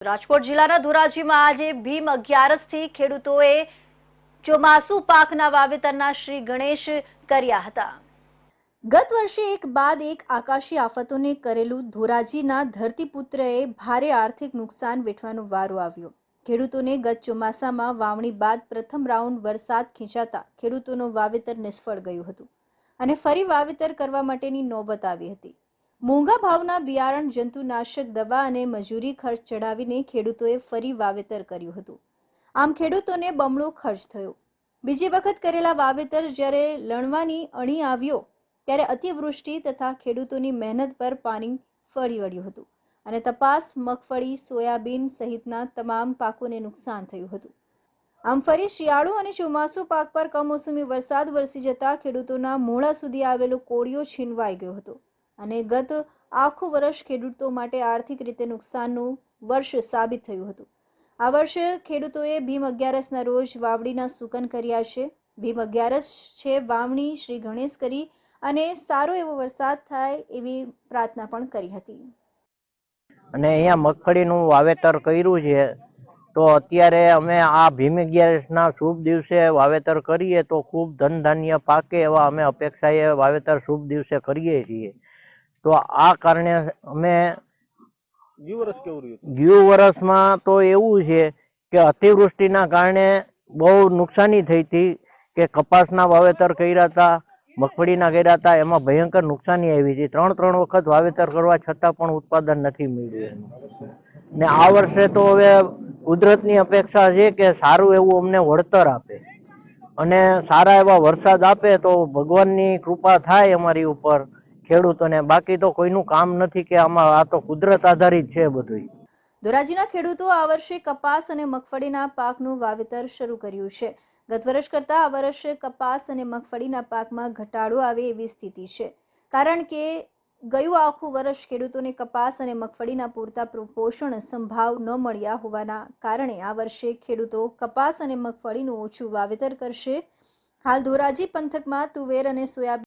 રાજકોટ જિલ્લાના ધોરાજીમાં આજે ભીમ અગિયારસથી ખેડૂતોએ ચોમાસુ પાકના વાવેતરના શ્રી ગણેશ કર્યા હતા. ગત વર્ષે એક બાદ એક આકાશી આફતોને કરેલું ધોરાજીના ધરતીપુત્રએ ભારે આર્થિક નુકસાન વેઠવાનો વારો આવ્યો. ખેડૂતોને ગત ચોમાસામાં વાવણી બાદ પ્રથમ રાઉન્ડ વરસાદ ખેંચાતા ખેડૂતોનું વાવેતર નિષ્ફળ ગયું હતું અને ફરી વાવેતર કરવા માટેની નોબત આવી હતી. મોંઘા ભાવના બિયારણ, જંતુનાશક, દવા અને મજૂરી ખર્ચ ચડાવીને ખેડૂતોએ ફરી વાવેતર કર્યું હતું. આમ ખેડૂતોને બમણો ખર્ચ થયો. બીજી વખત કરેલા વાવેતર જ્યારે લણવાની અણી આવ્યો, ત્યારે અતિવૃષ્ટિ તથા ખેડૂતોની મહેનત પર પાણી ફરી વળ્યું હતું અને તપાસ, મગફળી, સોયાબીન સહિતના તમામ પાકોને નુકસાન થયું હતું. આમ ફરી શિયાળુ અને ચોમાસુ પાક પર કમોસમી વરસાદ વરસી જતા ખેડૂતોના મોડા સુધી આવેલો કોળિયો છીનવાઈ ગયો હતો. અને ગત આખું વર્ષ ખેડૂતો માટે આર્થિક રીતે નુકસાનનું વર્ષ સાબિત થયું હતું. આ વર્ષે ખેડૂતોએ ભીમ અગિયારસના રોજ વાવડીના સૂકન કર્યા છે. ભીમ અગિયારસ છે, વાવણી શ્રી ગણેશ કરી અને સારો એવો વરસાદ થાય એવી પ્રાર્થના પણ કરી હતી. અને અહીંયા મગફળીનું વાવેતર કર્યું છે. તો અત્યારે અમે આ ભીમ અગિયારસના શુભ દિવસે વાવેતર કરીએ તો ખૂબ ધન ધાન્ય પાકે એવા અમે અપેક્ષાએ વાવેતર શુભ દિવસે કરીએ છીએ. તો આ કારણે અમે ગયું વર્ષ કેવું રહ્યું? ગયું વર્ષમાં તો એવું છે કે અતિવૃષ્ટિના કારણે બહુ નુકસાની થઈ હતી કે કપાસના વાવેતર કર્યા હતા મગફળીના કર્યા હતા એમાં ભયંકર નુકસાની આવી હતી. ત્રણ ત્રણ વખત વાવેતર કરવા છતાં પણ ઉત્પાદન નથી મળ્યું ને આ વર્ષે તો હવે કુદરતની અપેક્ષા છે કે સારું એવું અમને વળતર આપે. અને સારા એવા વરસાદ આપે તો ભગવાનની કૃપા થાય અમારી ઉપર. ખેડૂતોને. બાકી તો કોઈનું કામ નથી કે આમાં આ તો કુદરત આધારિત છે બધું ધોરાજીના ખેડૂતો આ વર્ષે કપાસ અને મગફળીના પાકનું વાવેતર શરૂ કર્યું છે. ગત વર્ષ કરતાં આ વર્ષે કપાસ અને મગફળીના પાકમાં ઘટાડો આવે એવી સ્થિતિ છે. કારણ કે ગયું આખું વર્ષ ખેડૂતોને કપાસ અને મગફળીના પૂરતા પ્રો- પોષણ સંભાવ ન મળ્યા હોવાના કારણે આ વર્ષે ખેડૂતો કપાસ અને મગફળીનું ઓછું વાવેતર કરશે. હાલ ધોરાજી પંથકમાં તુવેર અને સોયાબીન